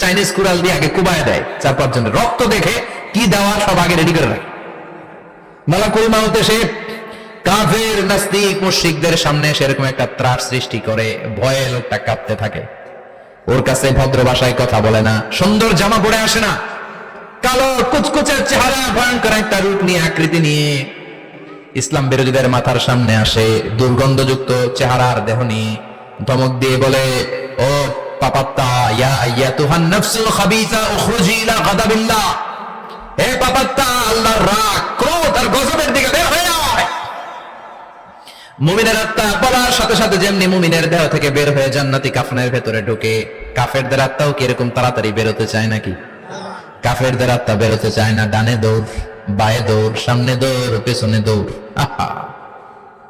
Chinese কুড়াল দিয়ে আগে কুবায় দেয়। চার পাঁচ জনের রক্ত দেখে কি দেওয়া সব আগে রেডি করে রাখে। মালাকুল মাউত এসে কাফের, নাস্তিক, মুশরিকদের সামনে সেরকম একটা ত্রাস সৃষ্টি করে, ভয়ে লোকটা কাঁপতে থাকে। ওর কাছে ভদ্র ভাষায় কথা বলে না, সুন্দর জামা পরে আসে না। কালো কুচকুচের চেহারা, ভয়ঙ্কর একটা রূপ নিয়ে আকৃতি নিয়ে ইসলাম বিরোধীদের মাথার সামনে আসে। দুর্গন্ধযুক্ত চেহারার দেহ নিয়ে ধমক দিয়ে বলে, ও দেহ থেকে বের হয়ে জান্নাতি কাফনের ভেতরে ঢুকে, কাফেরদের আত্মাও কি তাড়াতাড়ি বেরোতে চায় নাকি? কাফেরদের আত্মা বেরোতে চায় না, ডানে দৌড়, বায়ে দৌড়, সামনে দৌড়, পেছনে দৌড়। আহা।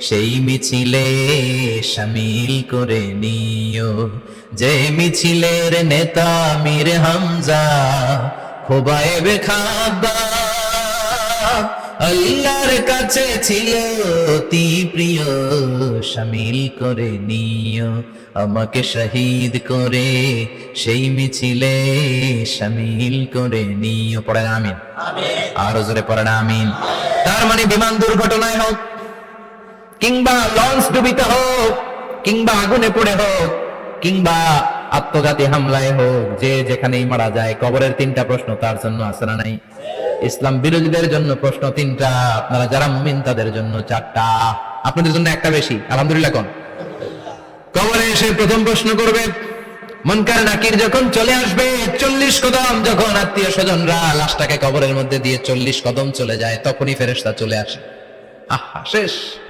সেই মিছিলে শামিল করে নিও। যে মিছিলের নেতা মীর হামজা খোবায়েবে খাবা আল্লাহর কাছে ছিল অতি প্রিয় শামিল করে নিও। আমাকে শহীদ করে সেই মিছিলে শামিল করে নিও। পড়েন আমিন। আরও জোরে পড়েন আমিন। তার মানে বিমান দুর্ঘটনায় হোক কিংবা লঞ্চ ডুবিতে হোক, কিংবা আগুনে পড়ে হোক, কিংবা আত্মঘাতী হামলায় হোক, যে যেখানেই মারা যায়, কবরের তিনটা প্রশ্ন তার জন্য না নাই? ইসলাম বিরোধীদের জন্য প্রশ্ন তিনটা, আপনারা যারা মুমিন, তাদের জন্য চারটা। আপনাদের জন্য একটা বেশি, আলহামদুলিল্লাহ কোন? কবরে এসে প্রথম প্রশ্ন করবে, মনকার নাকির যখন চলে আসবে, চল্লিশ কদম, যখন আত্মীয় স্বজনরা লাশটাকে কবরের মধ্যে দিয়ে চল্লিশ কদম চলে যায়, তখনই ফেরেশতা চলে আসে। আহা, শেষ।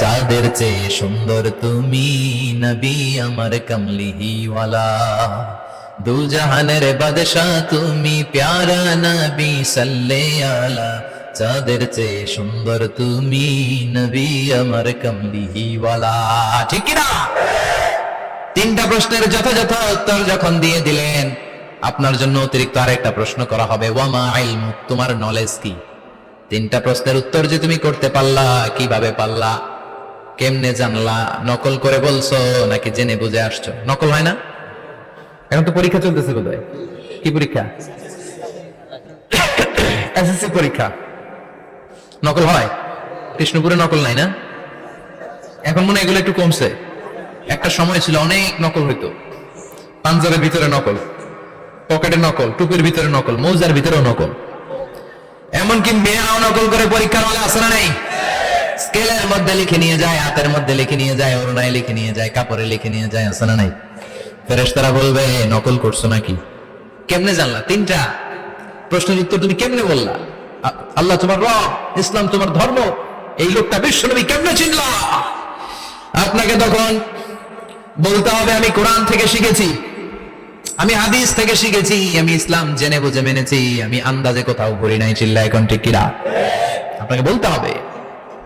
চাঁদের চেয়ে সুন্দর তুমি নবী আমার কমলিহিওয়ালা। দু জাহানের বাদশাহ তুমি প্যারা নবী সাল্লে আলা চাঁদের চেয়ে সুন্দর তুমি নবী আমার কমলিহিওয়ালা। ঠিক না তিনটা প্রশ্নের যথাযথ উত্তর যখন দিয়ে দিলেন, আপনার জন্য অতিরিক্ত আরেকটা প্রশ্ন করা হবে, ওয়ামা আইলমু তোমার নলেজ কি? তিনটা প্রশ্নের উত্তর যে তুমি করতে পারলা, কীভাবে পারলা? কেমনে জানলা নকল করে বলছো নাকি জেনে বুঝে আসছো? নকল হয় না? এখন তো পরীক্ষা চলতেছে বোধহয়। কি পরীক্ষা? এসএসসি পরীক্ষা। নকল হয়? কৃষ্ণপুরে নকল নাই না? এখন মনে এগুলো একটু কমছে। একটা সময় ছিল অনেক নকল হইতো। পাঞ্জাবের ভিতরে নকল পকেটে নকল, টুপির ভিতরে নকল, মৌজার ভিতরেও নকল। এমনকি মেয়েরাও নকল করে পরীক্ষার হলে আসে না নেই? স্কেলের মধ্যে লিখে নিয়ে যায়, হাতের মধ্যে লিখে নিয়ে যায় অরুণায় লিখে নিয়ে যায়, কাপড়ে লিখে নিয়ে যায় আসে না নাই? ফেরেশতারা বলবে, নকল করছ নাকি? কেমনে জানলা? তিনটা প্রশ্নের উত্তর তুমি কেমনে বললা? আল্লাহ তোমার রব, ইসলাম তোমার ধর্ম, এই লোকটা বিশ্বনবী কেমনে চিনলা? আপনাকে তখন বলতে হবে, আমি কোরআন থেকে শিখেছি, আমি হাদিস থেকে শিখেছি, আমি ইসলাম জেনে বুঝে মেনেছি, আমি আন্দাজে কোথাও ঘুরি নাই চিল্লা এখন ঠিক কিরা আপনাকে বলতে হবে।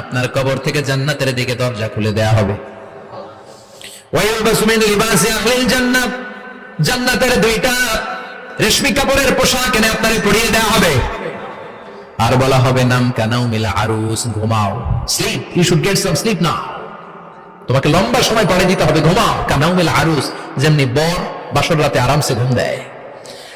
আপনার কবর থেকে জান্নাতের দিকে দরজা খুলে দেয়া হবে। জান্নাতের দুইটা রেশমি কাপড়ের পোশাক এনে আপনারে পরিয়ে দেওয়া হবে। আর বলা হবে, নাম কানাও মিলা আরুস, ঘুমাও। Sleep you should get some sleep না তোমাকে লম্বা সময় পরে দিতে হবে, ঘুমাও। কানাও মিলা আরুস, যেমনি বর বাসর রাতে আরামসে ঘুম দেয়।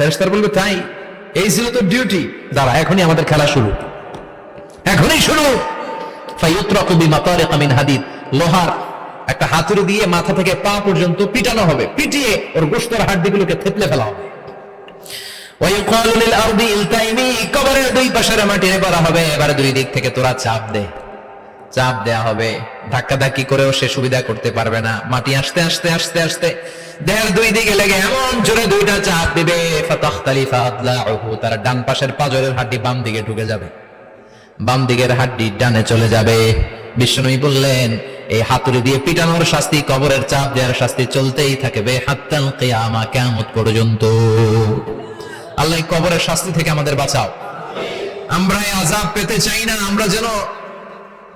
ফেরেশতার বলবে, তাই, এই ছিল তো ডিউটি দাঁড়া, এখনই আমাদের খেলা শুরু। এখনই শুরু। হাদিদ। লোহার একটা হাতুড়ি দিয়ে মাথা থেকে পা পর্যন্ত পিটানো হবে। পিটিয়ে ওর গোশতের হাড্ডিগুলোকে ফেলা হবে। মাটি হবে। এবার দুই দিক থেকে তোরা চাপ দে। চাপ দেয়া হবে। ধাক্কা ধাক্কি করেও সে সুবিধা করতে পারবে না। মাটি আসতে আসতে আসতে আসতে। দুই দিকে লেগে এমন জোরে দুইটা চাপ দিবে। তার ডান পাশের হাড্ডি বাম দিকে ঢুকে যাবে। বাম দিকের হাড্ডি ডানে চলে যাবে। বিষ্ণুই বললেন, এই হাতুড়ি দিয়ে পিটানোর শাস্তি, কবরের চাপ দেওয়ার শাস্তি চলতেই থাকবে হাত্তাল কিয়ামা, কিয়ামত পর্যন্ত। আল্লাহ কবরের শাস্তি থেকে আমাদের বাঁচাও। আমরা এই আযাব পেতে চাই না, আমরা যেন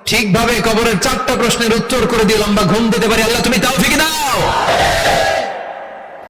ঠিকভাবে কবরের চারটা প্রশ্নের উত্তর করে দিয়ে লম্বা ঘুম দিতে পারি। আল্লাহ, তুমি তাও দাও।